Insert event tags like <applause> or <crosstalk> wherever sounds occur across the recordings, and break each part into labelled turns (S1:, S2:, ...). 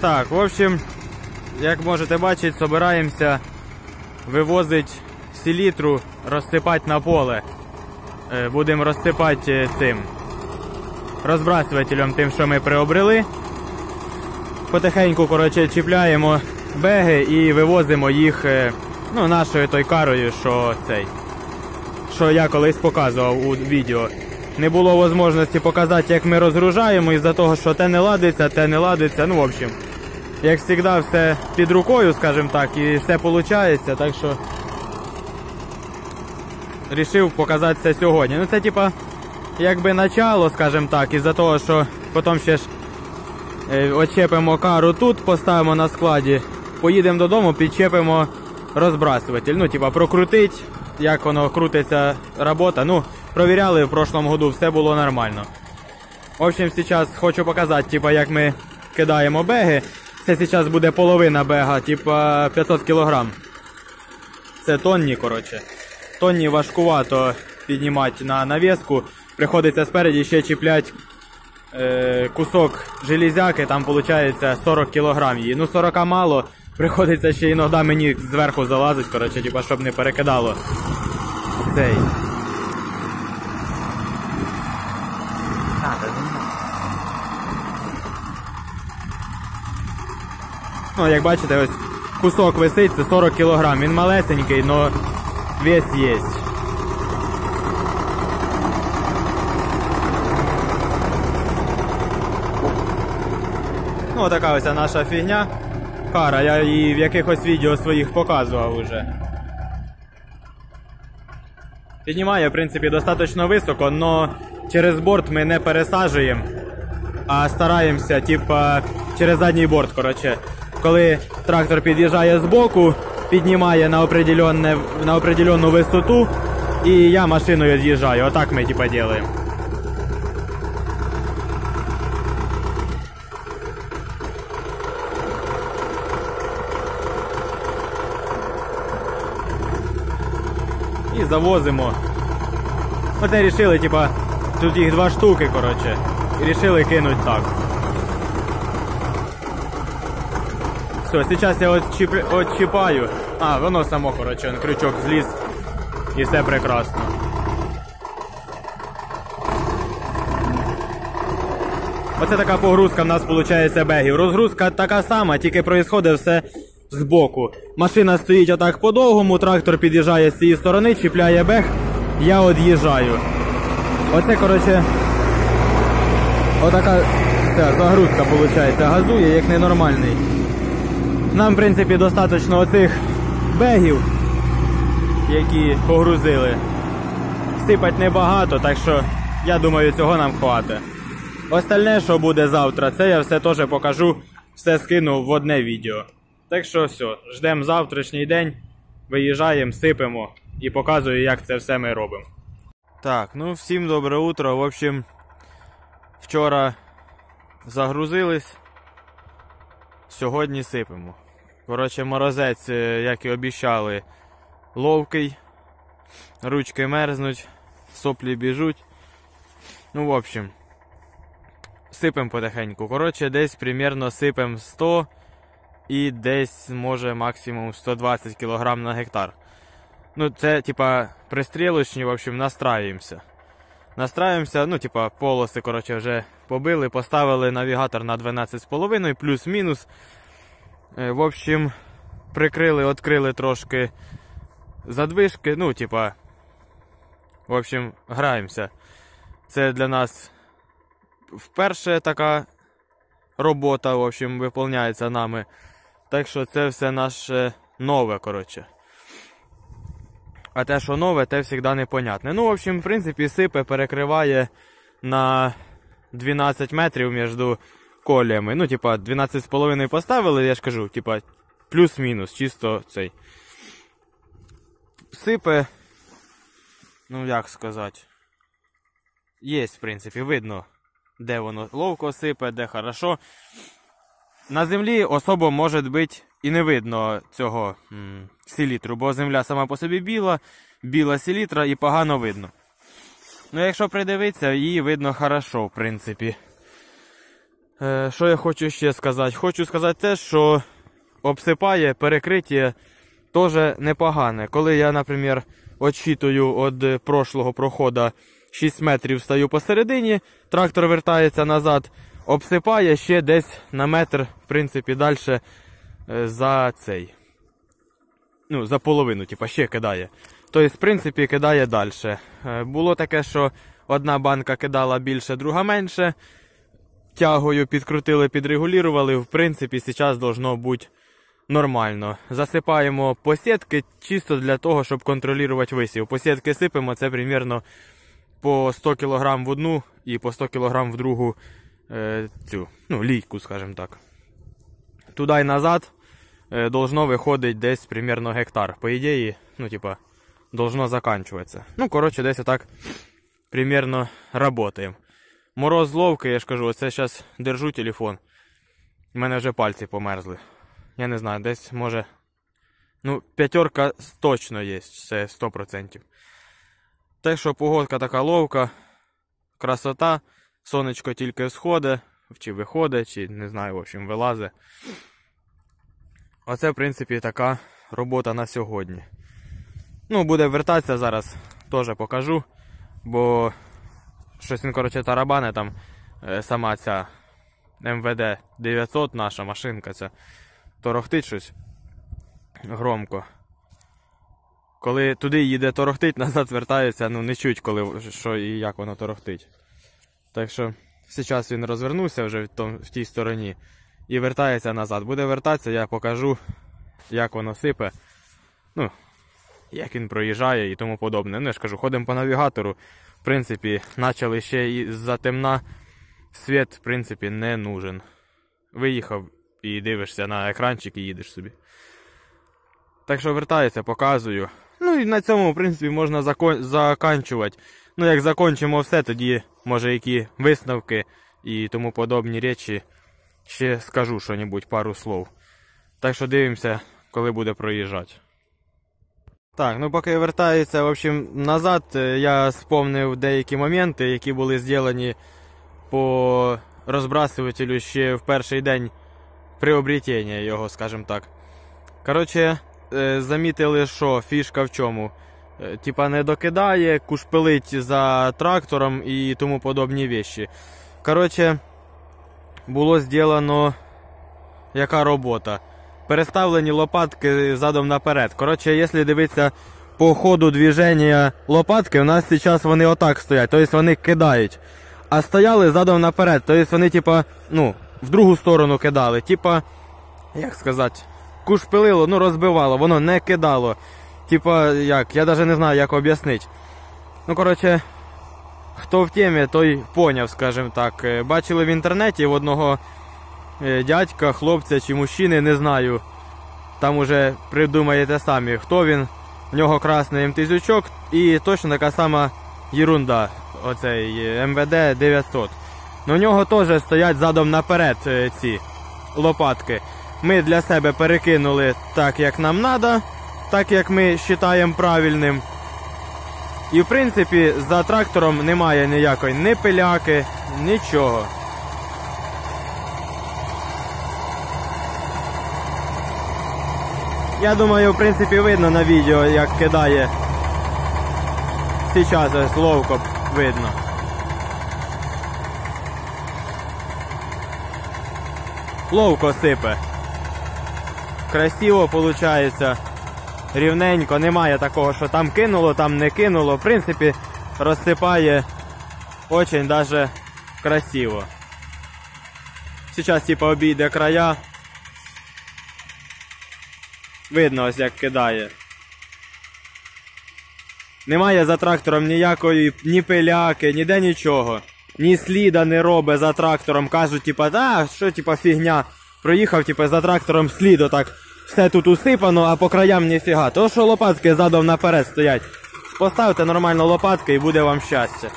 S1: Так, в общем, як можете бачити, собираємося вивозити селітру, розсипати на поле. Е, Будемо розсипати е, цим розбрасувателем тим, що ми приобрели. Потихеньку коротше, чіпляємо беги і вивозимо їх е, ну, нашою той карою, що цей. Що я колись показував у відео. Не було можливості показати, як ми розгружаємо, із-за того, що те не ладиться, те не ладиться. Ну, в общем, як завжди, все під рукою, скажімо так, і все виходить, так що рішив показати це сьогодні. Ну це типа якби начало, скажімо так, із-за того, що потім ще ж е, очепимо кару тут, поставимо на складі, поїдемо додому, підчепимо розбрасуватель. Ну, типа, прокрутить, як воно крутиться робота. Ну, провіряли в прошлому году, все було нормально. В общем, зараз хочу показати, типа, як ми кидаємо беги. Це зараз буде половина бега, типа 500 кг. Це тонні, коротше. Тонні важкувато піднімати на навіску. Приходиться спереді ще чіпляти е, кусок железяки, там виходить 40 кг. Ну 40 мало, приходиться ще іноді мені зверху залазить, коротше, типа, щоб не перекидало цей. Ну, як бачите, ось кусок висить, це 40 кг. Він малесенький, але вес є. Ну, така ось наша фігня. Кара, я її в якихось відео своїх показував уже. Піднімає, в принципі, достатньо високо, але через борт ми не пересаджуємо, а стараємося, типа, через задній борт, коротше. Коли трактор під'їжджає з боку, піднімає на, на определенну висоту, і я машиною з'їжджаю. Отак ми типа робимо. І завозимо. І рішили, типа, тут їх два штуки, коротше. І рішили кинуть так. Все, сейчас я чіп... А, воно само, коротше, крючок зліз. І все прекрасно. Оце така погрузка в нас виходить бегів. Розгрузка така сама, тільки проїсходить все збоку. Машина стоїть отак по-довгому, трактор під'їжджає з цієї сторони, чіпляє бег, я од'їжджаю. Оце, коротше, отака загрузка виходить. Газує як ненормальний. Нам, в принципі, достатньо оцих бегів, які погрузили. Сипать небагато, так що я думаю, цього нам хватить. Остальне, що буде завтра, це я все теж покажу, все скину в одне відео. Так що все, ждемо завтрашній день, виїжджаємо, сипемо і показую, як це все ми робимо. Так, ну всім добре утро. В общем, вчора загрузились. Сьогодні сипемо. Коротше, морозець, е, як і обіцяли, ловкий. Ручки мерзнуть, соплі біжуть. Ну, в общем, сипемо потихеньку. Коротше, десь примерно сипемо 100 і десь може максимум 120 кг на гектар. Ну, це, типа, пристрілочні, в общем, настраюємося. Настраюємося, ну, типа, полоси, коротше, вже побили, поставили навігатор на 12,5 плюс-мінус. Е, В общем, прикрили, відкрили трошки задвижки, ну, типа, в общем, граємося. Це для нас вперше така робота, в общем, виповняється нами. Так що це все наше нове, коротше. А те, що нове, те завжди непонятне. Ну, в общем, в принципі, сипе перекриває на 12 метрів між коліями. Ну, типа, 12,5 поставили, я ж кажу, типа, плюс-мінус, чисто цей. Сипе. Ну, як сказати. Є, в принципі, видно, де воно ловко сипе, де хорошо. На землі особо може бути і не видно цього селітру, бо земля сама по собі біла, біла селітра і погано видно. Ну, якщо придивитися, її видно хорошо, в принципі. Е, Що я хочу ще сказати? Хочу сказати те, що обсипає перекриття теж непогане. Коли я, наприклад, відчитую від прошлого проходу 6 метрів стою посередині, трактор вертається назад, обсипає ще десь на метр, в принципі, далі за цей. Ну, за половину, типа, ще кидає. Тобто, в принципі, кидає далі. Було таке, що одна банка кидала більше, друга менше. Тягою підкрутили, підрегулювали. В принципі, зараз должно бути нормально. Засипаємо посітки чисто для того, щоб контролювати висів. Посітки сипемо, це примерно по 100 кг в одну і по 100 кг в другу е, цю, ну, лійку, скажімо так. Туди і назад е, должно виходить десь примерно гектар. По ідеї, ну, типа, должно заканчиваться. Ну, коротше, десь отак примерно работаємо. Мороз ловкий, я ж кажу, оце зараз держу телефон. У мене вже пальці померзли. Я не знаю, десь може. Ну, п'ятерка точно є, це 100%. Так що погодка така ловка, красота, сонечко тільки всходить, чи виходить, чи не знаю, в общем, вилазить. Оце, в принципі, така робота на сьогодні. Ну, буде вертатися зараз, теж покажу. Бо щось він, коротше, тарабане там е, сама ця МВД 900 наша машинка ця торохтить щось громко. Коли туди їде торохтить, <laughs> назад вертається, ну не чуть, коли що і як воно торохтить. Так що зараз він розвернувся вже в, тій стороні і вертається назад. Буде вертатися, я покажу, як воно сипе. Ну, як він проїжджає і тому подобне. Ну, я ж кажу, ходимо по навігатору. В принципі, почали ще і за темна. Світ, в принципі, не нужен. Виїхав і дивишся на екранчик і їдеш собі. Так що вертається, показую. Ну і на цьому, в принципі, можна закон... заканчувати. Ну, як закінчимо все, тоді, може, які висновки і тому подобні речі. Ще скажу що-небудь, пару слов. Так що дивимося, коли буде проїжджати. Так, ну поки вертається в общем, назад, е, я сповнив деякі моменти, які були зроблені по розбрасувателю ще в перший день приобретення його, скажімо так. Коротше, е, замітили, що фішка в чому. Е, Типа не докидає, кушпилить за трактором і тому подобні вещі. Коротше, було зроблено яка робота переставлені лопатки задом наперед. Коротше, якщо дивитися по ходу движення лопатки, у нас зараз вони отак стоять, тобто вони кидають. А стояли задом наперед, тобто вони, типа, ну, в другу сторону кидали. Типа, як сказати, кушпилило, ну розбивало, воно не кидало. Типа, як, я навіть не знаю, як об'яснити. Ну, коротше, хто в темі, той поняв, скажімо так. Бачили в інтернеті в одного Е, дядька, хлопця чи мужчини, не знаю. Там уже придумаєте самі, хто він. В нього красний МТЗючок і точно така сама єрунда. Оцей е, МВД 900. Ну, у нього теж стоять задом наперед е, ці лопатки. Ми для себе перекинули так, як нам треба, так як ми вважаємо правильним. І в принципі за трактором немає ніякої ні пиляки, нічого. Я думаю, в принципі, видно на відео, як кидає. Зараз ловко видно. Ловко сипе. Красиво виходить. Рівненько, немає такого, що там кинуло, там не кинуло. В принципі, розсипає очень даже красиво. Зараз типа обійде края. Видно ось як кидає. Немає за трактором ніякої ні пиляки, ніде нічого. Ні сліда не робить за трактором. Кажуть, типа, да, що типа фігня. Проїхав, типа, за трактором слід отак. Все тут усипано, а по краям ніфіга. То що лопатки задом наперед стоять. Поставте нормально лопатки і буде вам щастя.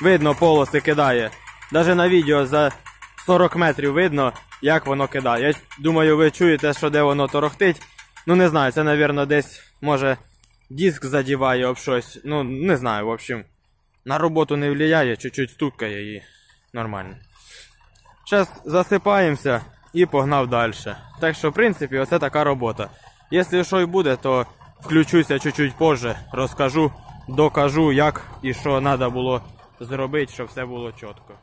S1: Видно, полоси кидає. Даже на відео за 40 метрів видно, як воно кидає. Я думаю, ви чуєте, що де воно торохтить. Ну не знаю, це, мабуть, десь може диск задіває об щось. Ну, не знаю, в общем. На роботу не впливає, чуть-чуть стукає і нормально. Зараз засипаємося і погнав далі. Так що, в принципі, оце така робота. Якщо що й буде, то включуся чуть-чуть позже, розкажу, докажу, як і що треба було зробити, щоб все було чітко.